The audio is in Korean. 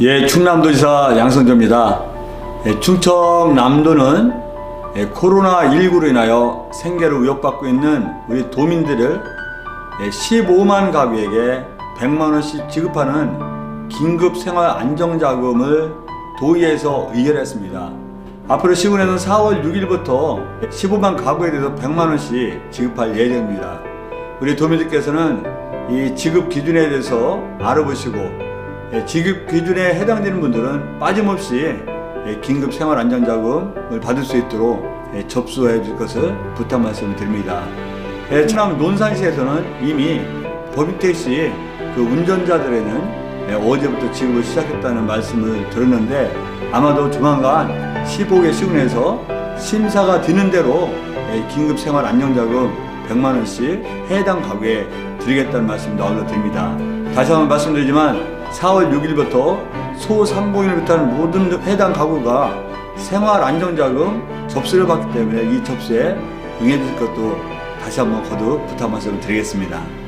예, 충남도지사 양성조입니다. 예, 충청남도는 예, 코로나19로 인하여 생계를 위협받고 있는 우리 도민들을 예, 15만 가구에게 100만 원씩 지급하는 긴급 생활 안정자금을 도의에서 의결했습니다. 앞으로 시군에는 4월 6일부터 15만 가구에 대해서 100만 원씩 지급할 예정입니다. 우리 도민들께서는 이 지급 기준에 대해서 알아보시고 예, 지급 기준에 해당되는 분들은 빠짐없이 예, 긴급 생활 안정자금을 받을 수 있도록 예, 접수해 줄 것을 부탁 말씀을 드립니다. 예, 충남 논산시에서는 이미 법인택시 그 운전자들에는 예, 어제부터 지급을 시작했다는 말씀을 들었는데 아마도 조만간 15개 시군에서 심사가 되는 대로 예, 긴급 생활 안정자금 100만 원씩 해당 가구에 드리겠다는 말씀도 올려드립니다. 다시 한번 말씀드리지만 4월 6일부터 소상공인을 비롯한 모든 해당 가구가 생활 안정자금 접수를 받기 때문에 이 접수에 응해 주실 것도 다시 한번 거듭 부탁 말씀을 드리겠습니다.